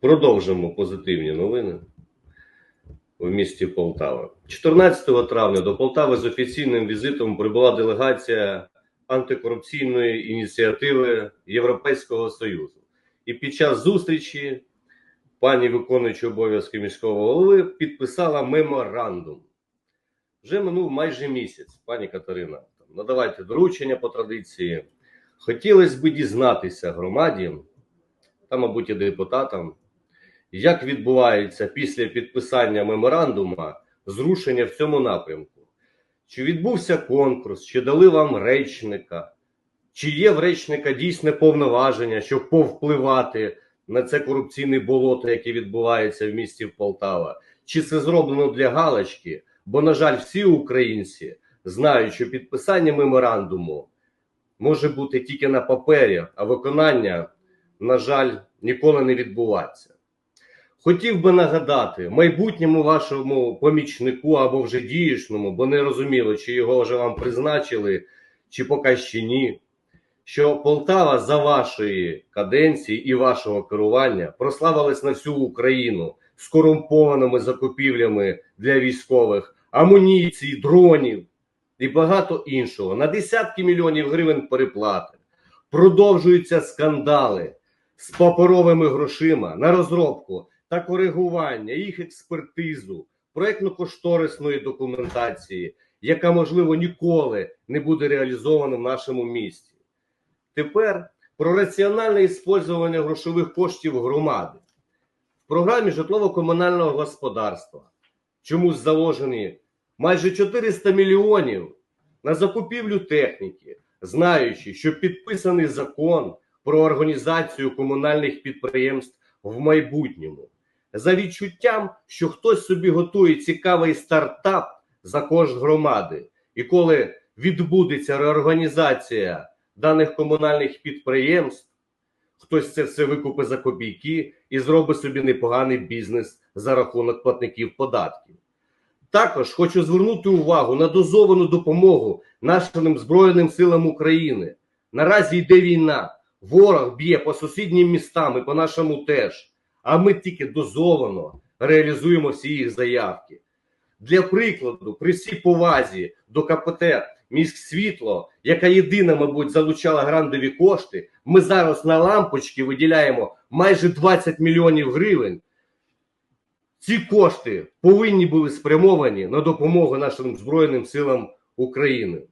Продовжимо позитивні новини в місті Полтава. 14 травня до Полтави з офіційним візитом прибула делегація антикорупційної ініціативи Європейського Союзу. І під час зустрічі пані виконуюча обов'язки міського голови підписала меморандум. Вже минув майже місяць, пані Катерина. Надавайте доручення по традиції. Хотілося б дізнатися громаді, та, мабуть, і депутатам, як відбувається після підписання меморандума зрушення в цьому напрямку? Чи відбувся конкурс, чи дали вам речника, чи є в речника дійсне повноваження, щоб повпливати на це корупційне болото, яке відбувається в місті Полтава? Чи це зроблено для галочки? Бо, на жаль, всі українці знають, що підписання меморандуму може бути тільки на папері, а виконання, на жаль, ніколи не відбувається. Хотів би нагадати майбутньому вашому помічнику або вже діючному, бо не розуміло, чи його вже вам призначили, чи поки ще ні. Що Полтава за вашої каденції і вашого керування прославилась на всю Україну з корумпованими закупівлями для військових, амуніції, дронів і багато іншого. На десятки мільйонів гривень переплати. Продовжуються скандали з паперовими грошима на розробку та коригування, їх експертизу, проєктно-кошторисної документації, яка, можливо, ніколи не буде реалізована в нашому місті. Тепер про раціональне іспользування грошових коштів громади. В програмі житлово-комунального господарства чомусь заложені майже 400 мільйонів на закупівлю техніки, знаючи, що підписаний закон про організацію комунальних підприємств в майбутньому, за відчуттям, що хтось собі готує цікавий стартап за кошт громади, і коли відбудеться реорганізація даних комунальних підприємств, хтось це все викупить за копійки і зробить собі непоганий бізнес за рахунок платників податків. Також хочу звернути увагу на дозовану допомогу нашим Збройним силам України. Наразі йде війна, ворог б'є по сусіднім містам і по нашому теж. А ми тільки дозовано реалізуємо всі їх заявки. Для прикладу, при всій повазі до КПТ Міськсвітло, яка єдина, мабуть, залучала грандові кошти, ми зараз на лампочки виділяємо майже 20 мільйонів гривень. Ці кошти повинні були спрямовані на допомогу нашим Збройним силам України.